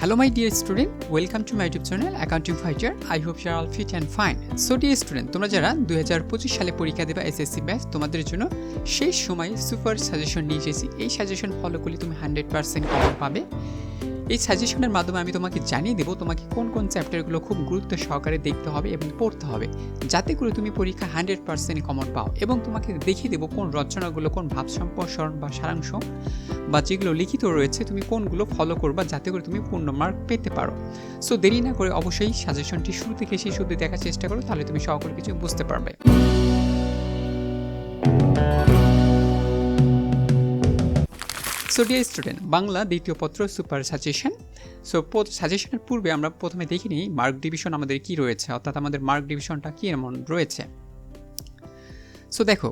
Hello, my dear student. Welcome to my YouTube channel, Accounting Fighter. I hope you are all fit and fine. So, dear student, তোমরা যারা দুই হাজার পঁচিশ সালে পরীক্ষা দেবা এসএসসি ব্যাচ তোমাদের জন্য সেই সময় সুপার সাজেশন নিয়ে এসেছি এই সাজেশন ফলো করলে তুমি হান্ড্রেড পার্সেন্ট কমন পাবে এই সাজেশনের মাধ্যমে আমি তোমাকে জানিয়ে দেবো তোমাকে কোন কোন চ্যাপ্টারগুলো খুব গুরুত্ব সহকারে দেখতে হবে এবং পড়তে হবে। যাতে করে তুমি পরীক্ষা হান্ড্রেড পার্সেন্ট কমন পাও এবং তোমাকে দেখিয়ে দেবো কোন রচনাগুলো, কোন ভাব সম্প্রসারণ বা সারাংশ বা যেগুলো লিখিত রয়েছে তুমি কোনগুলো ফলো করবা যাতে করে তুমি পূর্ণ মার্ক পেতে পারো। সো দেরি না করে অবশ্যই সাজেশনটি শুরু থেকে শেষ অবধি দেখার চেষ্টা করো, তাহলে তুমি সকল কিছু বুঝতে পারবে। সো ডিয়ার স্টুডেন্ট বাংলা দ্বিতীয় পত্র সুপার সাজেশন। সো সাজেশনের পূর্বে আমরা প্রথমে দেখি নিই মার্ক ডিভিশন আমাদের কি রয়েছে, অর্থাৎ আমাদের মার্ক ডিভিশনটা কি এমন রয়েছে। সো দেখো,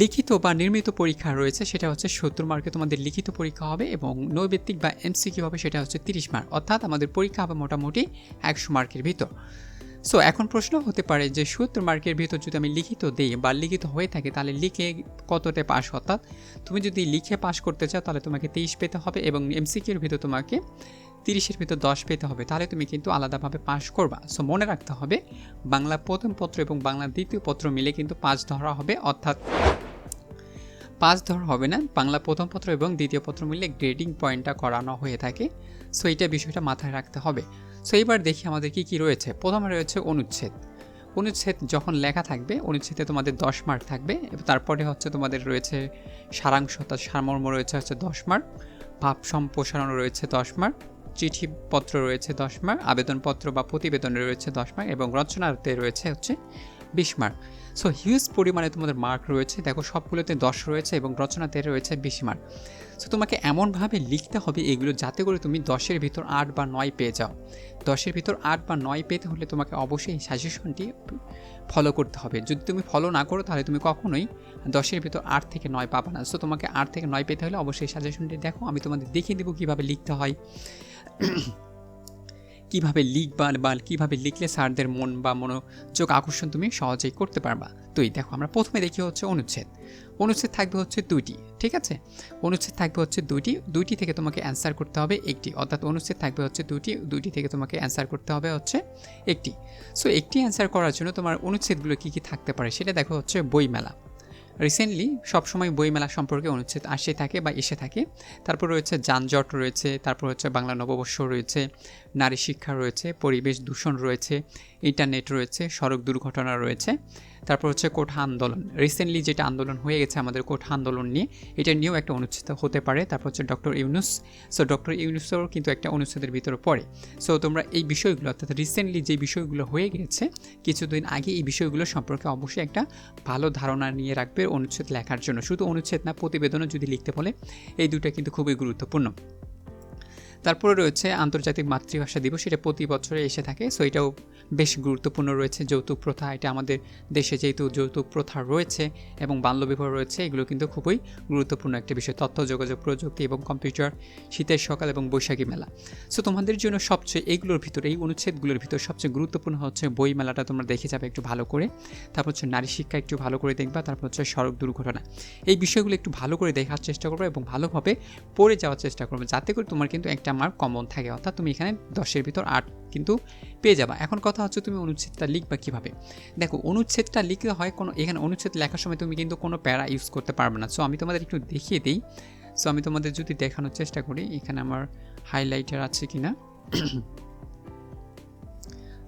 লিখিত বা নির্মিত পরীক্ষা রয়েছে, সেটা হচ্ছে সত্তর মার্কে তোমাদের লিখিত পরীক্ষা হবে এবং নৈবেত্তিক বা এমসিকিউ হবে, সেটা হচ্ছে তিরিশ মার্ক অর্থাৎ আমাদের পরীক্ষা হবে মোটামুটি একশো মার্কের ভিতর। সো এখন প্রশ্ন হতে পারে যে সত্তর মার্কের ভিতর যদি আমি লিখিত দিই বা লিখিত হয়ে থাকে, তাহলে লিখে কতটা পাশ? অর্থাৎ তুমি যদি লিখে পাশ করতে চাও, তাহলে তোমাকে তেইশ পেতে হবে এবং এমসিকিউর ভিতর তোমাকে তিরিশের ভিতর দশ পেতে হবে। তাহলে তুমি কিন্তু আলাদাভাবে পাশ করবা। সো মনে রাখতে হবে, বাংলা প্রথম পত্র এবং বাংলা দ্বিতীয় পত্র মিলে কিন্তু পাঁচ ধরা হবে। অর্থাৎ পাঁচ ধর হবে না, বাংলা প্রথম পত্র এবং দ্বিতীয় পত্র মিলে গ্রেডিং পয়েন্টটা করানো হয়ে থাকে। সো এইটা বিষয়টা মাথায় রাখতে হবে। সো এইবার দেখি আমাদের কি কি রয়েছে। প্রথমে রয়েছে অনুচ্ছেদ। অনুচ্ছেদ যখন লেখা থাকবে, অনুচ্ছেদে তোমাদের দশ মার্ক থাকবে। এবং তারপরে হচ্ছে তোমাদের রয়েছে সারাংশ তার সারমর্ম রয়েছে হচ্ছে দশ মার্ক ভাব সম্প্রসারণ রয়েছে দশ মার্ক চিঠিপত্র রয়েছে দশ মার্ক আবেদনপত্র বা প্রতিবেদনে রয়েছে দশ মার্ক এবং রচনাতে রয়েছে হচ্ছে বিশ মার্ক সো হিউজ পরিমাণে তোমাদের মার্ক রয়েছে। দেখো, সবগুলোতে দশ রয়েছে এবং রচনাতে রয়েছে বিশ মার্ক সো তোমাকে এমনভাবে লিখতে হবে এগুলো যাতে করে তুমি দশের ভিতর আট বা নয় পেয়ে যাও। দশের ভিতর আট বা নয় পেতে হলে তোমাকে অবশ্যই সাজেশনটি ফলো করতে হবে। যদি তুমি ফলো না করো, তাহলে তুমি কখনোই দশের ভিতর আট থেকে নয় পাবা না। সো তোমাকে আট থেকে নয় পেতে হলে অবশ্যই সাজেশনটি দেখো। আমি তোমাদের দেখিয়ে দেবো কীভাবে লিখতে হয়। কীভাবে লিখবা বা কীভাবে লিখলে স্যারদের মন বা মনোযোগ আকর্ষণ তুমি সহজেই করতে পারবা? তো এই দেখো, আমরা প্রথমে দেখি হচ্ছে অনুচ্ছেদ। অনুচ্ছেদ থাকবে হচ্ছে দুইটি, ঠিক আছে? অনুচ্ছেদ থাকবে হচ্ছে দুইটি দুইটি থেকে তোমাকে অ্যান্সার করতে হবে একটি। অর্থাৎ অনুচ্ছেদ থাকবে হচ্ছে দুইটি দুইটি থেকে তোমাকে অ্যান্সার করতে হবে হচ্ছে একটি। সো একটি অ্যান্সার করার জন্য তোমার অনুচ্ছেদগুলো কী কী থাকতে পারে সেটা দেখো হচ্ছে বইমেলা। রিসেন্টলি সবসময় বইমেলা সম্পর্কে অনুচ্ছেদ আসে থাকে বা এসে থাকে। তারপর রয়েছে যানজট রয়েছে, তারপর হচ্ছে বাংলা নববর্ষ রয়েছে, নারী শিক্ষা রয়েছে, পরিবেশ দূষণ রয়েছে, ইন্টারনেট রয়েছে, সড়ক দুর্ঘটনা রয়েছে। তারপর হচ্ছে কোঠা আন্দোলন। রিসেন্টলি যেটা আন্দোলন হয়ে গেছে আমাদের কোঠা আন্দোলন নিয়ে, এটা নিয়েও একটা অনুচ্ছেদ হতে পারে। তারপর হচ্ছে ডক্টর ইউনুস। সো ডক্টর ইউনুসেরও কিন্তু একটা অনুচ্ছেদের ভিতরে পড়ে। সো তোমরা এই বিষয়গুলো, অর্থাৎ রিসেন্টলি যে বিষয়গুলো হয়ে গেছে, কিছুদিন আগে এই বিষয়গুলো সম্পর্কে অবশ্যই একটা ভালো ধারণা নিয়ে রাখবে অনুচ্ছেদ লেখার জন্য। শুধু অনুচ্ছেদ না, প্রতিবেদনও যদি লিখতে বলে, এই দুটা কিন্তু খুবই গুরুত্বপূর্ণ। তারপরে রয়েছে আন্তর্জাতিক মাতৃভাষা দিবস, এটা প্রতি বছরে এসে থাকে। সো এটাও বেশ গুরুত্বপূর্ণ রয়েছে, যৌতুক প্রথা। এটা আমাদের দেশে যেহেতু যৌতুক প্রথা রয়েছে এবং বাল্যবিবাহ রয়েছে, এগুলো কিন্তু খুবই গুরুত্বপূর্ণ একটা বিষয়। তথ্য, যোগাযোগ, প্রযুক্তি এবং কম্পিউটার, শীতের সকাল এবং বৈশাখী মেলা। সো তোমাদের জন্য সবচেয়ে এইগুলোর ভিতরে, এই অনুচ্ছেদগুলোর ভিতরে সবচেয়ে গুরুত্বপূর্ণ হচ্ছে বই মেলাটা তোমরা দেখে যাবে একটু ভালো করে। তারপর হচ্ছে নারী শিক্ষা একটু ভালো করে দেখবা, তারপর হচ্ছে সড়ক দুর্ঘটনা। এই বিষয়গুলো একটু ভালো করে দেখার চেষ্টা করবে এবং ভালোভাবে পড়ে যাওয়ার চেষ্টা করবে, যাতে করে তোমার কিন্তু একটা মার্ক কমন থাকে, অর্থাৎ তুমি এখানে দশের ভিতর আট কিন্তু পেয়ে যাবা। এখন কথা হচ্ছে তুমি অনুচ্ছেদটা লিখবা কীভাবে? দেখো, অনুচ্ছেদটা লিখতে হয় কোনো, এখানে অনুচ্ছেদ লেখার সময় তুমি কিন্তু কোনো প্যারা ইউজ করতে পারবে না। সো আমি তোমাদের একটু দেখিয়ে দিই। সো আমি তোমাদের যদি দেখানোর চেষ্টা করি, এখানে আমার হাইলাইটার আছে কি না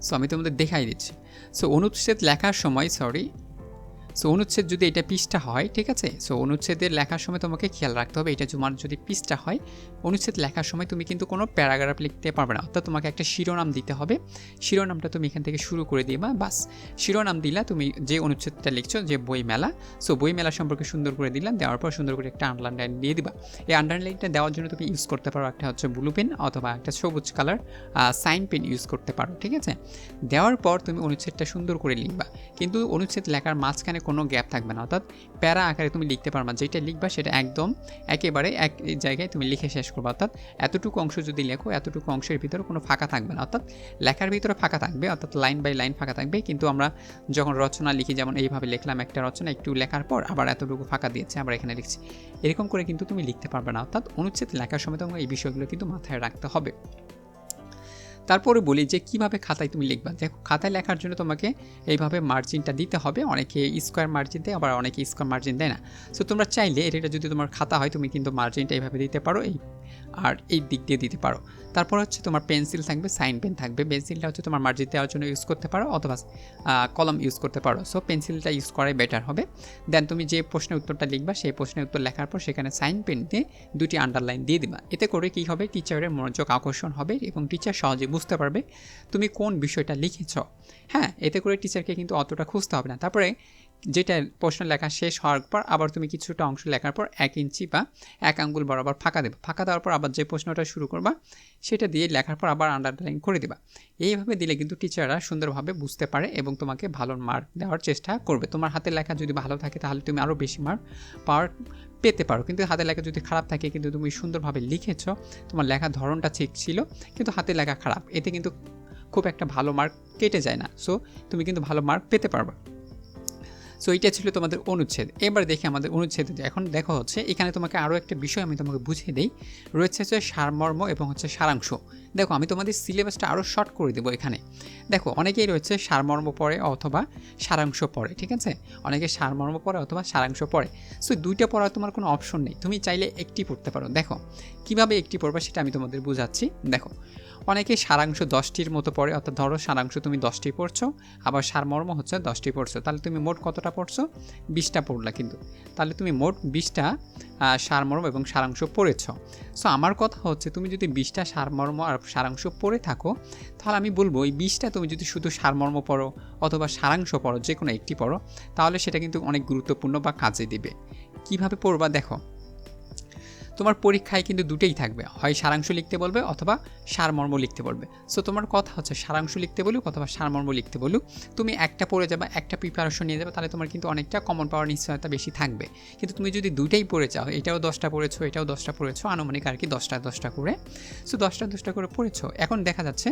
সো আমি তোমাদের দেখাই দিচ্ছি। সো অনুচ্ছেদ লেখার সময় সরি সো অনুচ্ছেদ যদি এটা পিসটা হয়, ঠিক আছে? সো অনুচ্ছেদের লেখার সময় তোমাকে খেয়াল রাখতে হবে, এটা তোমার যদি পিসটা হয়, অনুচ্ছেদ লেখার সময় তুমি কিন্তু কোনো প্যারাগ্রাফ লিখতে পারবে না। অর্থাৎ তোমাকে একটা শিরোনাম দিতে হবে। শিরোনামটা তুমি এখান থেকে শুরু করে দিবা, বাস। শিরোনাম দিলা, তুমি যে অনুচ্ছেদটা লিখছো, যে বই মেলা সো বই মেলা সম্পর্কে সুন্দর করে দিলাম দেওয়ার পর সুন্দর করে একটা আন্ডারলাইন দিয়ে দিবা। এই আন্ডারলাইনটা দেওয়ার জন্য তুমি ইউজ করতে পারো একটা হচ্ছে ব্লু পেন অথবা একটা সবুজ কালার সাইন পেন ইউজ করতে পারো, ঠিক আছে? দেওয়ার পর তুমি অনুচ্ছেদটা সুন্দর করে লিখবা। কিন্তু অনুচ্ছেদ লেখার মাঝখানে কোনো গ্যাপ থাকবে না। অর্থাৎ প্যারা আকারে তুমি লিখতে পারবা যেটা লিখবা সেটা একদম একেবারে এক জায়গায় তুমি লিখে শেষ করবা। অর্থাৎ এতটুকু অংশ যদি লেখো, এতটুকু অংশের ভিতরে কোনো ফাঁকা থাকবে না। অর্থাৎ লেখার ভিতরে ফাঁকা থাকবে, অর্থাৎ লাইন বাই লাইন ফাঁকা থাকবে। কিন্তু আমরা যখন রচনা লিখি, যেমন এইভাবে লিখলাম একটা রচনা, একটু লেখার পর আবার এতটুকু ফাঁকা দিয়েছে, আবার এখানে লিখছি। এরকম করে কিন্তু তুমি লিখতে পারবে না। অর্থাৎ অনুচ্ছেদ লেখার সময় তোমাকে এই বিষয়গুলো কিন্তু মাথায় রাখতে হবে। তারপরে বলি যে কীভাবে খাতায় তুমি লিখবা। দেখো, খাতায় লেখার জন্য তোমাকে এইভাবে মার্জিনটা দিতে হবে। অনেকে স্কোয়ার মার্জিন দেয়, আবার অনেকে স্কোয়ার মার্জিন দেয় না। সো তোমরা চাইলে এটা যদি তোমার খাতা হয়, তুমি কিন্তু মার্জিনটা এইভাবে দিতে পারো। এই আর এই দিক দিয়ে দিতে পারো। তারপর হচ্ছে তোমার পেন্সিল থাকবে, সাইন পেন থাকবে। পেন্সিলটা হচ্ছে তোমার মার্জিন দেওয়ার জন্য ইউজ করতে পারো অথবা কলম ইউজ করতে পারো। সো পেন্সিলটা ইউজ করাই বেটার হবে। দেন তুমি যে প্রশ্নের উত্তরটা লিখবা, সেই প্রশ্নের উত্তর লেখার পর সেখানে সাইন পেন দিয়ে দুটি আন্ডারলাইন দিয়ে দিবা। এতে করে কী হবে? টিচারের মনোযোগ আকর্ষণ হবে এবং টিচার সহজে বুঝতে পারবে তুমি কোন বিষয়টা লিখেছ। হ্যাঁ এতে করে টিচারকে কিন্তু অতটা খুঁজতে হবে না। তারপরে যেটা প্রশ্ন লেখা শেষ হওয়ার পর আবার তুমি কিছুটা অংশ লেখার পর এক ইঞ্চি বা এক আঙ্গুল বরাবর ফাঁকা দেবে। ফাঁকা দেওয়ার পর আবার যে প্রশ্নটা শুরু করবা, সেটা দিয়ে লেখার পর আবার আন্ডারলাইন করে দেবা। এইভাবে দিলে কিন্তু টিচাররা সুন্দরভাবে বুঝতে পারে এবং তোমাকে ভালো মার্ক দেওয়ার চেষ্টা করবে। তোমার হাতের লেখা যদি ভালো থাকে, তাহলে তুমি আরও বেশি মার্ক পাওয়ার পেতে পারো। কিন্তু হাতের লেখা যদি খারাপ থাকে, কিন্তু তুমি সুন্দরভাবে লিখেছ, তোমার লেখার ধরনটা ঠিক ছিল, কিন্তু হাতের লেখা খারাপ, এতে কিন্তু খুব একটা ভালো মার্ক কেটে যায় না। সো তুমি কিন্তু ভালো মার্ক পেতে পারবে। সো এইটা ছিল তোমাদের অনুচ্ছেদ। এবার দেখি আমাদের অনুচ্ছেদ এখন দেখো হচ্ছে, এখানে তোমাকে আরও একটা বিষয় আমি তোমাকে বুঝিয়ে দিই। রয়েছে হচ্ছে সারমর্ম এবং হচ্ছে সারাংশ। দেখো, আমি তোমাদের সিলেবাসটা আরও শর্ট করে দেবো এখানে। দেখো, অনেকেই রয়েছে সারমর্ম পড়ে অথবা সারাংশ পড়ে, ঠিক আছে? অনেকে সারমর্ম পড়ে অথবা সারাংশ পড়ে। সো দুইটা পড়ার তোমার কোনো অপশন নেই। তুমি চাইলে একটি পড়তে পারো। দেখো, কীভাবে একটি পড়বা সেটা আমি তোমাদের বুঝাচ্ছি। দেখো অনেকে সারাংশ দশটির মতো পড়ে, অর্থাৎ ধরো সারাংশ তুমি দশটি পড়ছো, আবার সারমর্ম হচ্ছে দশটি পড়ছো। তাহলে তুমি মোট কতটা পড়ছো? বিশটা পড়লা কিন্তু। তাহলে তুমি মোট বিশটা সারমর্ম এবং সারাংশ পড়েছ। সো আমার কথা হচ্ছে তুমি যদি বিশটা সারমর্ম আর সারাংশ পড়ে থাকো, তাহলে আমি বলব এই বিশটা তুমি যদি শুধু সারমর্ম পড়ো অথবা সারাংশ পড়ো যে কোনো একটি পড়ো, তাহলে সেটা কিন্তু অনেক গুরুত্বপূর্ণ বা কাজে দিবে। কীভাবে পড়বা দেখো। তোমার পরীক্ষায় কিন্তু দুটোই থাকবে। হয় সারাংশ লিখতে বলবে অথবা সারমর্ম লিখতে বলবে। সো তোমার কথা হচ্ছে সারাংশ লিখতে বলুক অথবা সারমর্ম লিখতে বলুক, তুমি একটা পড়ে যাবে, একটা প্রিপারেশন নিয়ে যাবে, তাহলে তোমার কিন্তু অনেকটা কমন পাওয়ার নিশ্চয়তা বেশি থাকবে। কিন্তু তুমি যদি দুইটাই পড়ে চাও, এটাও দশটা পড়েছো, এটাও দশটা পড়েছো, আনুমানিক আর কি দশটা দশটা করে। সো দশটা দশটা করে পড়েছো। এখন দেখা যাচ্ছে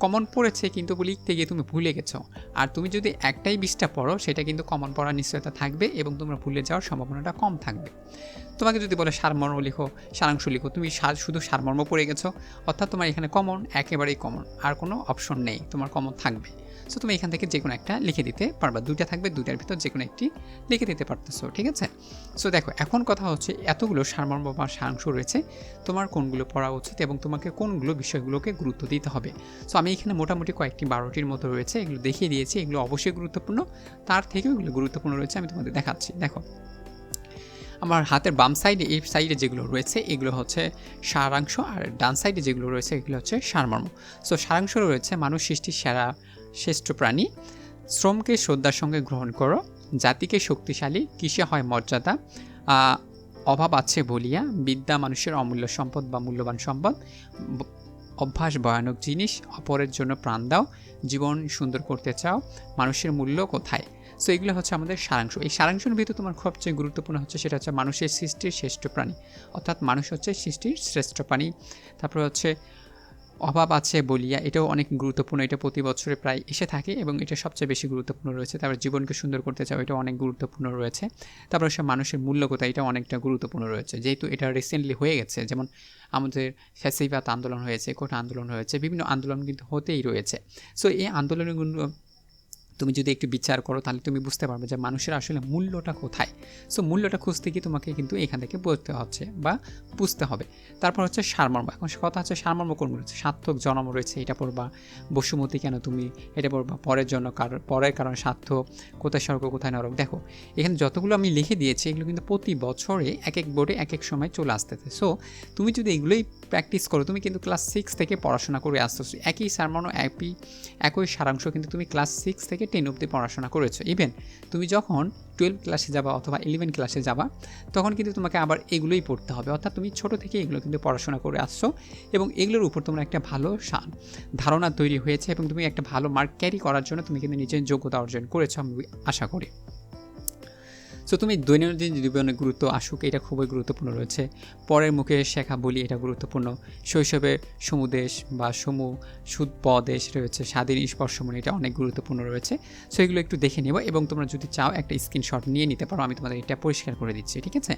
কমন পড়েছে কিন্তু লিখতে গিয়ে তুমি ভুলে গেছো। আর তুমি যদি একটাই বিশটা পড়ো, সেটা কিন্তু কমন পড়ার নিশ্চয়তা থাকবে এবং তোমরা ভুলে যাওয়ার সম্ভাবনাটা কম থাকবে। তোমাকে যদি বলে সারমর্ম লিখো, সারাংশ লিখো। তুমি শুধু সারমর্ম পড়ে গেছো, অর্থাৎ তোমার এখানে কমন একেবারেই কমন আর কোনো অপশন নেই, তোমার কমন থাকবে। সো তুমি এখান থেকে যে কোনো একটা লিখে দিতে পারবা, দুইটা থাকবে, দুইটার ভিতর যে কোনো একটি লিখে দিতে পারতেছো, ঠিক আছে? সো দেখো, এখন কথা হচ্ছে এতগুলো সারমর্ম বা সারাংশ রয়েছে, তোমার কোনগুলো পড়া উচিত এবং তোমাকে কোনগুলো বিষয়গুলোকে গুরুত্ব দিতে হবে। সো আমি এখানে মোটামুটি কয়েকটি বারোটির মতো রয়েছে, এগুলো দেখিয়ে দিয়েছি, এগুলো অবশ্যই গুরুত্বপূর্ণ, তার থেকেও এগুলো গুরুত্বপূর্ণ রয়েছে, আমি তোমাদের দেখাচ্ছি। দেখো আমার হাতের বাম সাইডে এই সাইডে যেগুলো রয়েছে, এগুলো হচ্ছে সারাংশ আর ডান সাইডে যেগুলো রয়েছে, এগুলো হচ্ছে সারমর্ম। সো সারাংশ রয়েছে মানুষ সৃষ্টির সেরা শ্রেষ্ঠ প্রাণী। শ্রমকে, শ্রদ্ধার সঙ্গে গ্রহণ করো। জাতিকে শক্তিশালী, কিসে হয় মর্যাদা? অভাব আছে বলিয়া, বিদ্যা মানুষের অমূল্য সম্পদ বা মূল্যবান সম্পদ। অভ্যাস ভয়ানক জিনিস, অপরের জন্য প্রাণ দাও। জীবন সুন্দর করতে চাও। মানুষের মূল্য কোথায়? সো এগুলো হচ্ছে আমাদের সারাংশ। এই সারাংশের ভিতরে তোমার সবচেয়ে গুরুত্বপূর্ণ হচ্ছে সেটা হচ্ছে মানুষের সৃষ্টির শ্রেষ্ঠ প্রাণী। অর্থাৎ মানুষ হচ্ছে সৃষ্টির শ্রেষ্ঠ প্রাণী। তারপর হচ্ছে অভাব আছে বলিয়া, এটাও অনেক গুরুত্বপূর্ণ। এটা প্রতি বছরে প্রায় এসে থাকে এবং এটা সবচেয়ে বেশি গুরুত্বপূর্ণ রয়েছে। তারপর জীবনকে সুন্দর করতে চাও এটা অনেক গুরুত্বপূর্ণ রয়েছে। তারপর সে মানুষের মূল্যকতা এটা অনেকটা গুরুত্বপূর্ণ রয়েছে। যেহেতু এটা রিসেন্টলি হয়ে গেছে, যেমন আমাদের ফ্যাসিবাত আন্দোলন হয়েছে, কোটা আন্দোলন হয়েছে, বিভিন্ন আন্দোলন কিন্তু হতেই রয়েছে। সো এই আন্দোলনগুলো তুমি যদি একটু বিচার করো, তাহলে তুমি বুঝতে পারবে যে মানুষের আসলে মূল্যটা কোথায়। সো মূল্যটা খুঁজতে গিয়ে তোমাকে কিন্তু এখান থেকে বুঝতে হচ্ছে বা বুঝতে হবে। তারপর হচ্ছে সারমর্ম। এখন কথা হচ্ছে সারমর্ম কোন রয়েছে? সার্থক জন্ম রয়েছে, এটা পড়বা। বসুমতি কেন তুমি এটা পড়বা? পরের জন্য কারণ পরের কারণ স্বার্থ কোথায় স্বর্গ, কোথায় নরক? দেখো, এখানে যতগুলো আমি লিখে দিয়েছি, এগুলো কিন্তু প্রতি বছরে এক এক বোর্ডে এক এক সময় চলে আসতেছে। সো তুমি যদি এগুলোই প্র্যাকটিস করো, তুমি কিন্তু ক্লাস সিক্স থেকে পড়াশোনা করে আসতেছো। একই সারমর্ম, একই একই সারাংশ কিন্তু তুমি ক্লাস সিক্স থেকে টেন অব্দি পড়াশোনা করেছ। ইভেন তুমি যখন টুয়েলভ ক্লাসে যাবা অথবা ইলেভেন ক্লাসে যাবা, তখন কিন্তু তোমাকে আবার এগুলোই পড়তে হবে। অর্থাৎ তুমি ছোট থেকে এগুলো কিন্তু পড়াশোনা করে আসছো এবং এগুলোর উপর তোমার একটা ভালো ধারণা তৈরি হয়েছে এবং তুমি একটা ভালো মার্ক ক্যারি করার জন্য তুমি কিন্তু নিজের যোগ্যতা অর্জন করেছ আমি আশা করি। সো তুমি দৈনন্দিন জীবনে গুরুত্ব আসুক, এটা খুবই গুরুত্বপূর্ণ রয়েছে। পরের মুখে শেখা বলি, এটা গুরুত্বপূর্ণ। শৈশবে সমুদেশ বা সমু সুদ পদেশ রয়েছে, স্বাধীন স্পর্শমণি, এটা অনেক গুরুত্বপূর্ণ রয়েছে। সো এগুলো একটু দেখে নেব এবং তোমরা যদি চাও, একটা স্ক্রিনশট নিয়ে নিতে পারো, আমি তোমাদের এটা পরিষ্কার করে দিচ্ছি, ঠিক আছে?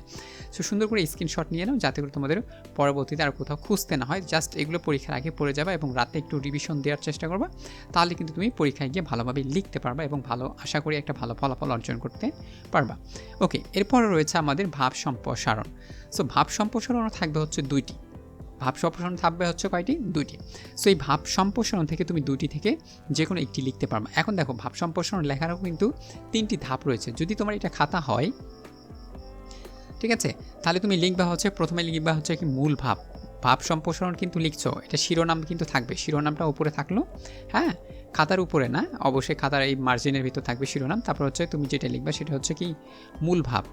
সো সুন্দর করে স্ক্রিনশট নিয়ে নাও, যাতে করে তোমাদের পরবর্তীতে আর কোথাও খুঁজতে না হয়। জাস্ট এগুলো পরীক্ষার আগে পড়ে যাবে এবং রাতে একটু রিভিশন দেওয়ার চেষ্টা করবা। তাহলে কিন্তু তুমি পরীক্ষায় গিয়ে ভালোভাবে লিখতে পারবা এবং ভালো, আশা করি একটা ভালো ফলাফল অর্জন করতে পারবা। ওকে, এরপরে রয়েছে আমাদের ভাব সম্প্রসারণ। সো ভাব সম্প্রসারণ থাকবে হচ্ছে দুইটি। ভাব সম্প্রসারণ থাকবে হচ্ছে কয়টি? দুইটি। সো এই ভাব সম্প্রসারণ থেকে তুমি দুটি থেকে যে কোনো একটি লিখতে পারবে। এখন দেখো, ভাব সম্প্রসারণ লেখারও কিন্তু তিনটি ধাপ রয়েছে। যদি তোমার এটা খাতা হয়, ঠিক আছে? তাহলে তুমি লিখবা হচ্ছে, প্রথমে লিখবা হচ্ছে কি মূল ভাব। ভাব সম্প্রসারণ কিন্তু লিখছো, এটা শিরোনাম কিন্তু থাকবে। শিরোনামটা উপরে থাকল হ্যাঁ? খাতার উপরে না, অবশ্যই খাতার এই মার্জিনের ভিতর থাকবে শিরোনাম। তারপর হচ্ছে তুমি যেটা লিখবা সেটা হচ্ছে কি, মূল ভাব।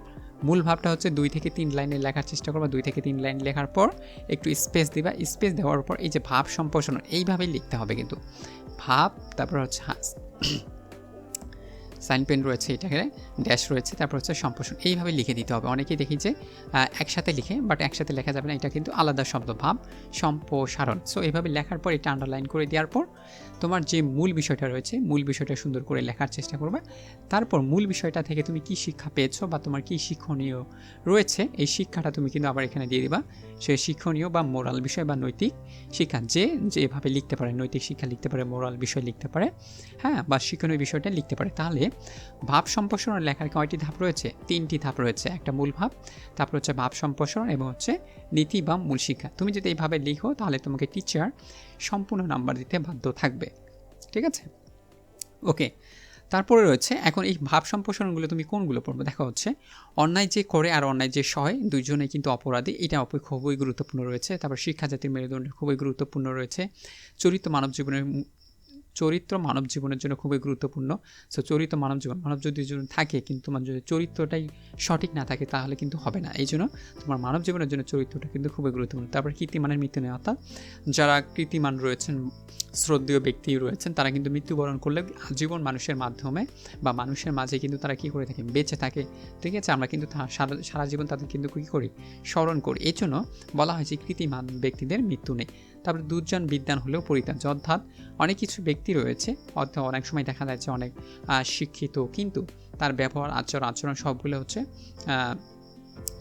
মূল ভাবটা হচ্ছে দুই থেকে তিন লাইনে লেখার চেষ্টা করবা। দুই থেকে তিন লাইন লেখার পর একটু স্পেস দিবা। স্পেস দেওয়ার পর এই যে ভাব সম্প্রসারণ, এইভাবেই লিখতে হবে কিন্তু। ভাব, তারপর হচ্ছে সাইন পেন রয়েছে এটাকে, ড্যাশ রয়েছে, তারপর হচ্ছে সম্প্রসারণ। এইভাবে লিখে দিতে হবে। অনেকেই দেখি যে একসাথে লিখে, বাট একসাথে লেখা যাবে না। এটা কিন্তু আলাদা শব্দ, ভাব, সম্প্রসারণ। সো এইভাবে লেখার পর এটা আন্ডারলাইন করে দেওয়ার পর তোমার যে মূল বিষয়টা রয়েছে, মূল বিষয়টা সুন্দর করে লেখার চেষ্টা করবে। তারপর মূল বিষয়টা থেকে তুমি কি শিক্ষা পেয়েছ বা তোমার কি শিক্ষণীয় রয়েছে, এই শিক্ষাটা তুমি কিন্তু আবার এখানে দিয়ে দিবা। সে শিক্ষণীয় বা মোরাল বিষয় বা নৈতিক শিক্ষা, যে যেভাবে লিখতে পারে, নৈতিক শিক্ষা লিখতে পারে মোরাল বিষয় লিখতে পারে হ্যাঁ বা শিক্ষণীয় বিষয়টা লিখতে পারে, তাহলে ভাব সম্প্রসারণ লেখার কয়টি ধাপ রয়েছে? তিনটি ধাপ রয়েছে। একটা মূল ভাব, তারপর হচ্ছে ভাব সম্প্রসারণ এবং হচ্ছে নীতি বা মূল শিক্ষা। তুমি যদি এইভাবে লিখো, তাহলে তোমাকে টিচার সম্পূর্ণ নাম্বার দিতে বাধ্য থাকবে। ঠিক আছে? ওকে তারপরে রয়েছে, এখন এই ভাব সম্প্রসারণগুলো তুমি কোনগুলো পড়বে? দেখা হচ্ছে, অন্যায় যে করে আর অন্যায় যে সয় দুইজনে কিন্তু অপরাধী। এটা অপর খুবই গুরুত্বপূর্ণ রয়েছে। তারপর শিক্ষা জাতির মেরুদণ্ড খুবই গুরুত্বপূর্ণ রয়েছে। চরিত্র মানব জীবনের চরিত্র মানব জীবনের জন্য খুবই গুরুত্বপূর্ণ। সো চরিত্র মানব জীবন, মানব যদি থাকে, কিন্তু তোমার যদি চরিত্রটাই সঠিক না থাকে, তাহলে কিন্তু হবে না। এই জন্য তোমার মানব জীবনের জন্য চরিত্রটা কিন্তু খুবই গুরুত্বপূর্ণ। তারপর কীর্তিমানের মৃত্যু অর্থাৎ যারা কীর্তিমান রয়েছেন, শ্রদ্ধেয় ব্যক্তি রয়েছেন, তারা কিন্তু মৃত্যুবরণ করলে জীবন মানুষের মাধ্যমে বা মানুষের মাঝে কিন্তু তারা কী করে থাকে, বেঁচে থাকে। ঠিক আছে? আমরা কিন্তু সারা সারা জীবন তাদের কিন্তু কী করি? স্মরণ করি। এই জন্য বলা হয়েছে কৃতিমান ব্যক্তিদের মৃত্যু নেই। তারপরে দুজন বিদ্যান হলেও পরিত্যাজ্য অর্থাৎ অনেক কিছু ব্যক্তি রয়েছে অর্থাৎ অনেক সময় দেখা যাচ্ছে অনেক শিক্ষিত, কিন্তু তার ব্যবহার, আচরণ আচরণ সবগুলো হচ্ছে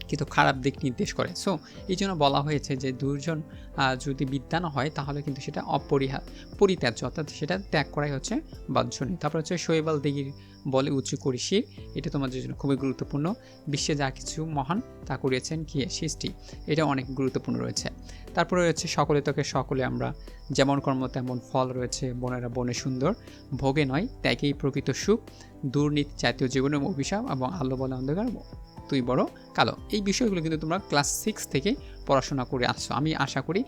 কিন্তু খারাপ দিক নির্দেশ করে। সো এই জন্য বলা হয়েছে যে দুজন যদি বিদ্যান হয়, তাহলে কিন্তু সেটা অপরিহার পরিত্যাজ্য, অর্থাৎ সেটা ত্যাগ করাই হচ্ছে বাঞ্ছনীয় তারপর হচ্ছে শৈবাল দিঘির বলে উঁচু করি শির এটা তোমাদের জন্য খুবই গুরুত্বপূর্ণ। বিশ্বে যা কিছু মহান তা করিয়েছেন কি সৃষ্টি। এটা অনেক গুরুত্বপূর্ণ রয়েছে। তারপরে রয়েছে সকলে তোকে সকলে আমরা। যেমন কর্ম, তেমন ফল রয়েছে। বনেরা বনে সুন্দর। ভোগে নয়, ত্যাগেই প্রকৃত সুখ। দুর্নীতি জাতীয় জীবনের অভিশাপ এবং আলো বলে অন্ধকার তুই বড় কালো। এই বিষয়গুলো কিন্তু তোমরা ক্লাস সিক্স থেকে পড়াশোনা করে আসছো। আমি আশা করি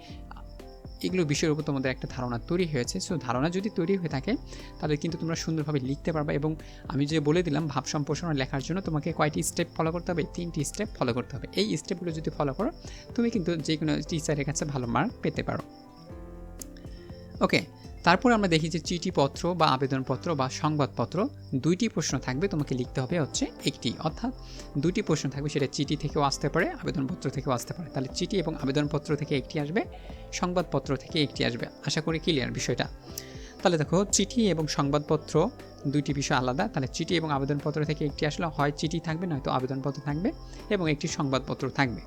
এগুলো বিষয়ের উপর তোমাদের একটা ধারণা তৈরি হয়েছে। সো ধারণা যদি তৈরি হয়ে থাকে, তাহলে কিন্তু তোমরা সুন্দরভাবে লিখতে পারবে এবং আমি যে বলে দিলাম, ভাব সম্প্রসারণ লেখার জন্য তোমাকে কয়টি স্টেপ ফলো করতে হবে? তিনটি স্টেপ ফলো করতে হবে। এই স্টেপগুলো যদি ফলো করো, তুমি কিন্তু যে কোনো টিচারের কাছে ভালো মার্ক পেতে পারো। ওকে তারপর আমরা দেখি যে চিঠিপত্র বা আবেদনপত্র বা সংবাদপত্র, দুইটি প্রশ্ন থাকবে, তোমাকে লিখতে হবে হচ্ছে একটি। অর্থাৎ দুইটি প্রশ্ন থাকবে, সেটা চিঠি থেকেও আসতে পারে, আবেদনপত্র থেকেও আসতে পারে। তাহলে চিঠি এবং আবেদনপত্র থেকে একটি আসবে, সংবাদপত্র থেকে একটি আসবে। আশা করি ক্লিয়ার বিষয়টা। তাহলে দেখো, চিঠি এবং সংবাদপত্র দুইটি বিষয় আলাদা। তাহলে চিঠি এবং আবেদনপত্র থেকে একটি আসলে হয়, চিঠি থাকবে, নয়তো আবেদনপত্র থাকবে এবং একটি সংবাদপত্র থাকবে।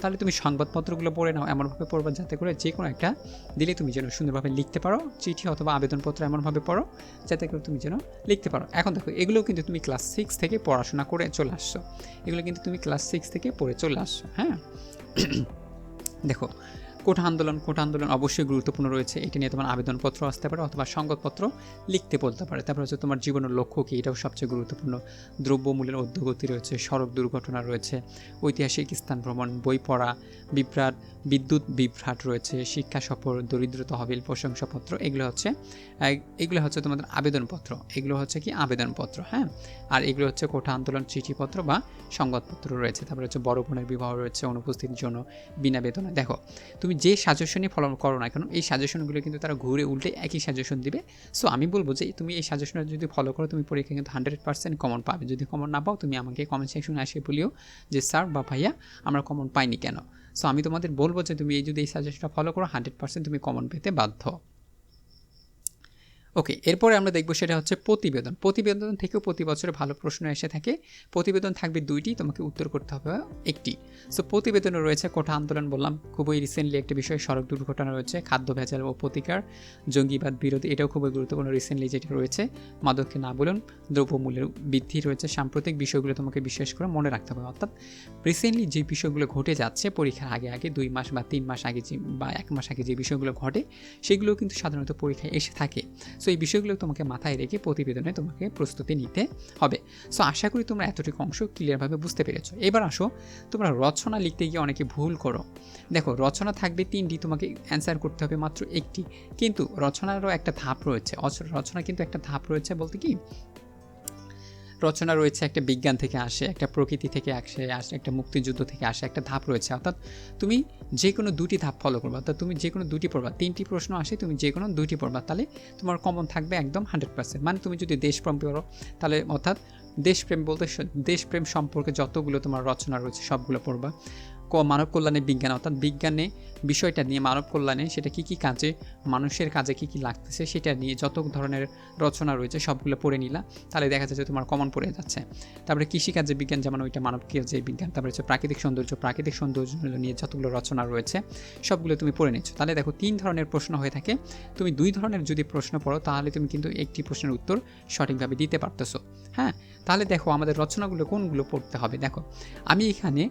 তাহলে তুমি সংবাদপত্রগুলো পড়ে নাও, এমনভাবে পড়বা যাতে করে যে কোনো একটা দিলে তুমি যেন সুন্দরভাবে লিখতে পারো, চিঠি অথবা আবেদনপত্র এমনভাবে পড়ো যাতে করে তুমি যেন লিখতে পারো। এখন দেখো এগুলো কিন্তু তুমি ক্লাস সিক্স থেকে পড়াশোনা করে চলে আসছো। এগুলো কিন্তু তুমি ক্লাস সিক্স থেকে পড়ে চলে আসছো হ্যাঁ? দেখো কোটা আন্দোলন কোটা আন্দোলন অবশ্যই গুরুত্বপূর্ণ রয়েছে। এটি নিয়ে তোমার আবেদনপত্র আসতে পারে অথবা সংবাদপত্র লিখতে বলতে পারে। তারপর হচ্ছে তোমার জীবনের লক্ষ্য কী? এটাও সবচেয়ে গুরুত্বপূর্ণ। দ্রব্যমূল্যের অধ্যগতি রয়েছে, সড়ক দুর্ঘটনা রয়েছে, ঐতিহাসিক স্থান ভ্রমণ, বই পড়া, বিভ্রাট, বিদ্যুৎ বিভ্রাট রয়েছে, শিক্ষা সফর দরিদ্র তহবিল প্রশংসাপত্র, এগুলো হচ্ছে এগুলো হচ্ছে তোমাদের আবেদনপত্র। এগুলো হচ্ছে কি আবেদনপত্র হ্যাঁ? আর এগুলো হচ্ছে কোঠা আন্দোলন চিঠিপত্র বা সংবাদপত্র রয়েছে। তারপরে হচ্ছে বড় বোনের বিবাহ রয়েছে, অনুপস্থিতির জন্য বিনা বেতনে। দেখো, তুমি যে সাজেশনই ফলো করো না কেন, এই সাজেশনগুলো কিন্তু তারা ঘুরে উল্টে একই সাজেশন দিবে। সো আমি বলব যে তুমি এই সাজেশনটা যদি ফলো করো, তুমি পরীক্ষা কিন্তু হান্ড্রেড পার্সেন্ট কমন পাবে। যদি কমন না পাও, তুমি আমাকে কমেন্ট সেকশনে আসে বলিও যে স্যার বা ভাইয়া, আমরা কমন পাইনি কেন? সো আমি তোমাদের বলব যে, তুমি এই যদি এই সাজেশনটা ফলো করো হান্ড্রেড পার্সেন্ট তুমি কমন পেতে বাধ্য। ওকে এরপরে আমরা দেখব সেটা হচ্ছে প্রতিবেদন। প্রতিবেদন থেকেও প্রতি বছরে ভালো প্রশ্ন এসে থাকে। প্রতিবেদন থাকবে দুইটি, তোমাকে উত্তর করতে হবে একটি। সো প্রতিবেদনে রয়েছে কোঠা আন্দোলন বললাম, খুবই রিসেন্টলি একটা বিষয় সড়ক দুর্ঘটনা রয়েছে, খাদ্য ভেজাল ও প্রতিকার, জঙ্গিবাদ বিরোধী, এটাও খুবই গুরুত্বপূর্ণ রিসেন্টলি যেটা রয়েছে। মাদককে না বলুন, দ্রব্যমূল্যের বৃদ্ধি রয়েছে, সাম্প্রতিক বিষয়গুলো তোমাকে বিশেষ করে মনে রাখতে হবে। অর্থাৎ রিসেন্টলি যে বিষয়গুলো ঘটে যাচ্ছে, পরীক্ষার আগে আগে, দুই মাস বা তিন মাস আগে যে বা এক মাস আগে যে বিষয়গুলো ঘটে, সেগুলো কিন্তু সাধারণত পরীক্ষায় এসে থাকে। সো এই বিষয়গুলো তোমাকে মাথায় রেখে প্রতিবেদনে তোমাকে প্রস্তুতি নিতে হবে। সো আশা করি তোমরা এতটুকু অংশ ক্লিয়ারভাবে বুঝতে পেরেছ। এবার আসো, তোমরা রচনা লিখতে গিয়ে অনেকে ভুল করো। দেখো, রচনা থাকবে তিনটি, তোমাকে অ্যান্সার করতে হবে মাত্র একটি। কিন্তু রচনারও একটা ধাপ রয়েছে। রচনা কিন্তু একটা ধাপ রয়েছে বলতে কি রচনা রয়েছে, একটা বিজ্ঞান থেকে আসে, একটা প্রকৃতি থেকে আসে আসে, একটা মুক্তিযুদ্ধ থেকে আসে, একটা ধাপ রয়েছে। অর্থাৎ তুমি যে কোনো দুটি ধাপ ফলো করবা। অর্থাৎ তুমি যে কোনো দুটি পড়বা, তিনটি প্রশ্ন আসে, তুমি যে কোনো দুটি পড়বা, তাহলে তোমার কমন থাকবে একদম হান্ড্রেড পার্সেন্ট মানে তুমি যদি দেশপ্রেম পড়ো তাহলে অর্থাৎ দেশপ্রেম বলতে দেশপ্রেম সম্পর্কে যতগুলো তোমার রচনা রয়েছে, সবগুলো পড়বা। মানব কল্যাণে বিজ্ঞান, অর্থাৎ বিজ্ঞানে বিষয়টা নিয়ে মানব কল্যাণে সেটা কী কী কাজে, মানুষের কাজে কী কী লাগতেছে সেটা নিয়ে যত ধরনের রচনা রয়েছে সবগুলো পড়ে নিলা। তাহলে দেখা যাচ্ছে তোমার কমন পড়ে যাচ্ছে। তারপরে কৃষিকাজে বিজ্ঞান, যেমন ওইটা মানব যে বিজ্ঞান, তারপরে হচ্ছে প্রাকৃতিক সৌন্দর্য প্রাকৃতিক সৌন্দর্য নিয়ে যতগুলো রচনা রয়েছে সবগুলো তুমি পড়ে নিচ্ছ। তাহলে দেখো তিন ধরনের প্রশ্ন হয়ে থাকে। তুমি দুই ধরনের যদি প্রশ্ন পড়ো তাহলে তুমি কিন্তু একটি প্রশ্নের উত্তর সঠিকভাবে দিতে পারতেছো। হ্যাঁ? তাহলে দেখো আমাদের রচনাগুলো কোনগুলো পড়তে হবে? দেখো, আমি এখানে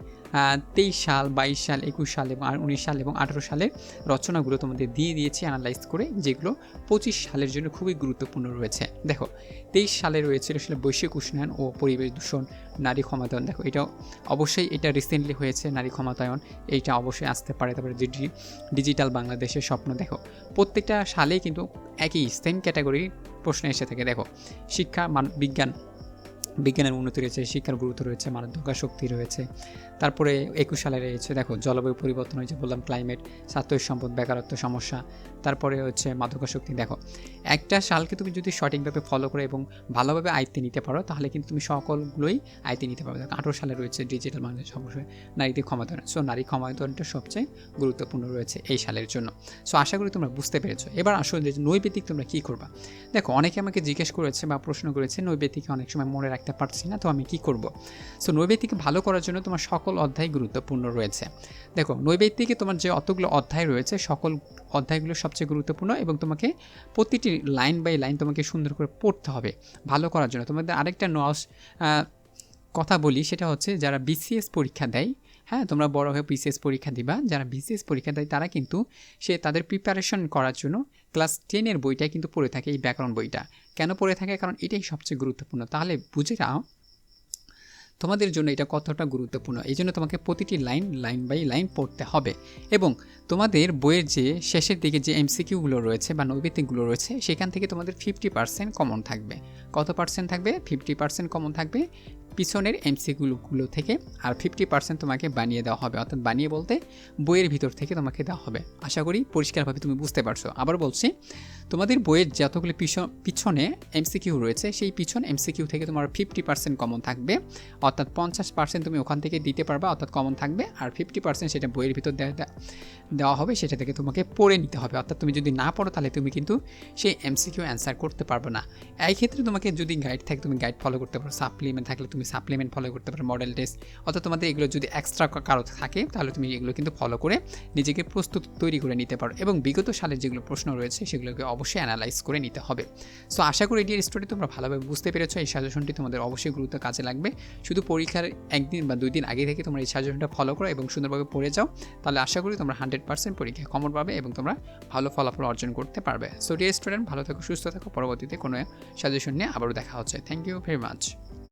তেইশ সাল, বাইশ সাল, একুশ সাল এবং উনিশ সাল এবং আঠারো সালের রচনাগুলো তোমাদের দিয়ে দিয়েছি অ্যানালাইজ করে, যেগুলো পঁচিশ সালের জন্য খুবই গুরুত্বপূর্ণ রয়েছে। দেখো, তেইশ সালে রয়েছে আসলে বৈশ্বিক উষ্ণায়ন ও পরিবেশ দূষণ, নারী ক্ষমতায়ন। দেখো এটা অবশ্যই এটা রিসেন্টলি হয়েছে, নারী ক্ষমতায়ন, এইটা অবশ্যই আসতে পারে। তারপরে ডিজিটাল বাংলাদেশের স্বপ্ন। দেখো, প্রত্যেকটা সালেই কিন্তু একই সেম ক্যাটাগরির প্রশ্ন এসে থাকে। দেখো, শিক্ষা, মান, বিজ্ঞান বিজ্ঞানের উন্নতি রয়েছে শিক্ষার গুরুত্ব রয়েছে মানব শক্তি রয়েছে। তারপরে একুশ সালে রয়েছে, দেখো, জলবায়ু পরিবর্তন হয়েছে বললাম ক্লাইমেট স্বাস্থ্য সম্পদ, বেকারত্ব সমস্যা, তারপরে হচ্ছে মাদকা শক্তি দেখো। একটা সালকে তুমি যদি সঠিকভাবে ফলো করে এবং ভালোভাবে আয়ত্তে নিতে পারো, তাহলে কিন্তু তুমি সকলগুলোই আয়ত্তে নিতে পারবে। দেখো, আঠারো সালে রয়েছে ডিজিটাল বাংলাদেশ অবশ্যই নারীদের ক্ষমতায়ন। সো নারী ক্ষমতায়নটা সবচেয়ে গুরুত্বপূর্ণ রয়েছে এই সালের জন্য। সো আশা করি তোমরা বুঝতে পেরেছ। এবার আসলে যে নৈবেদিক তোমরা কী করবা? দেখো, অনেকে আমাকে জিজ্ঞেস করেছে বা প্রশ্ন করেছে, নৈবেদিকে অনেক সময় মনে রাখতে পারছি না, তো আমি কী করব? সো নৈবেদিকে ভালো করার জন্য তোমার সকল অধ্যায় গুরুত্বপূর্ণ রয়েছে। দেখো নৈবেদিকে তোমার যে অতগুলো অধ্যায় রয়েছে, সকল অধ্যায়গুলো সবচেয়ে গুরুত্বপূর্ণ এবং তোমাকে প্রতিটি লাইন বাই লাইন তোমাকে সুন্দর করে পড়তে হবে, ভালো করার জন্য। তোমাদের আরেকটা নস কথা বলি, সেটা হচ্ছে যারা বিসিএস পরীক্ষা দেয় হ্যাঁ তোমরা বড় হয়ে বিসিএস পরীক্ষা দিবা, যারা বিসিএস পরীক্ষা দেয়, তারা কিন্তু সে তাদের প্রিপারেশন করার জন্য ক্লাস টেনের বইটাই কিন্তু পড়ে থাকে এই ব্যাকরণ বইটা। কেন পড়ে থাকে? কারণ এটাই সবচেয়ে গুরুত্বপূর্ণ। তাহলে বুঝে নাও তোমাদের জন্য এটা কতটা গুরুত্বপূর্ণ? এই জন্য তোমাকে প্রতিটি লাইন লাইন বাই লাইন পড়তে হবে। এবং তোমাদের বইয়ের যে শেষের দিকে যে এমসিকিউগুলো রয়েছে বা নৈবিত্তিকগুলো রয়েছে, সেখান থেকে তোমাদের ফিফটি পার্সেন্ট কমন থাকবে। কত পার্সেন্ট থাকবে? ফিফটি পার্সেন্ট কমন থাকবে। পিছনের এমসিগুলোগুলো থেকে আর ফিফটি পার্সেন্ট তোমাকে বানিয়ে দেওয়া হবে। অর্থাৎ বানিয়ে বলতে বইয়ের ভিতর থেকে তোমাকে দেওয়া হবে। আশা করি পরিষ্কারভাবে তুমি বুঝতে পারছ। আবার বলছি, তোমাদের বইয়ের যতগুলো পিছনে এমসিকিউ রয়েছে, সেই পিছন এমসিকিউ থেকে তোমার ফিফটি পার্সেন্ট কমন থাকবে। অর্থাৎ পঞ্চাশ পার্সেন্ট তুমি ওখান থেকে দিতে পারবা, অর্থাৎ কমন থাকবে। আর ফিফটি পার্সেন্ট সেটা বইয়ের ভিতর দেওয়া হবে, সেটা থেকে তোমাকে পড়ে নিতে হবে। অর্থাৎ তুমি যদি না পড়ো, তাহলে তুমি কিন্তু সেই এমসিকিউ অ্যান্সার করতে পারবে না। এই ক্ষেত্রে তোমাকে যদি গাইড থাকে, তুমি গাইড ফলো করতে পারো। সাপ্লিমেন্ট থাকলে তুমি সাপ্লিমেন্ট ফলো করতে পারো মডেল টেস্ট অর্থাৎ তোমাদের এগুলো যদি এক্সট্রা কারও থাকে, তাহলে তুমি এগুলো কিন্তু ফলো করে নিজেকে প্রস্তুত তৈরি করে নিতে পারো। এবং বিগত সালের যেগুলো প্রশ্ন রয়েছে, সেগুলোকে অবশ্যই অ্যানালাইজ করে নিতে হবে। সো আশা করি এটির স্টোরি তোমরা ভালোভাবে বুঝতে পেরেছ। এই সাজেশনটি তোমাদের অবশ্যই গুরুত্ব কাজে লাগবে। শুধু পরীক্ষার একদিন বা দুই দিন আগে থেকে তোমরা এই সাজেশনটা ফলো করো এবং সুন্দরভাবে পড়ে যাও। তাহলে আশা করি তোমরা হান্ড্রেড পার্সেন্ট পরীক্ষায় কমন পাবে এবং তোমরা ভালো ফলাফল অর্জন করতে পারবে। সো ডিয়ার স্টুডেন্ট ভালো থাকো, সুস্থ থাকো। পরবর্তীতে কোনো সাজেশন নিয়ে আবারও দেখা হচ্ছে। Thank you very much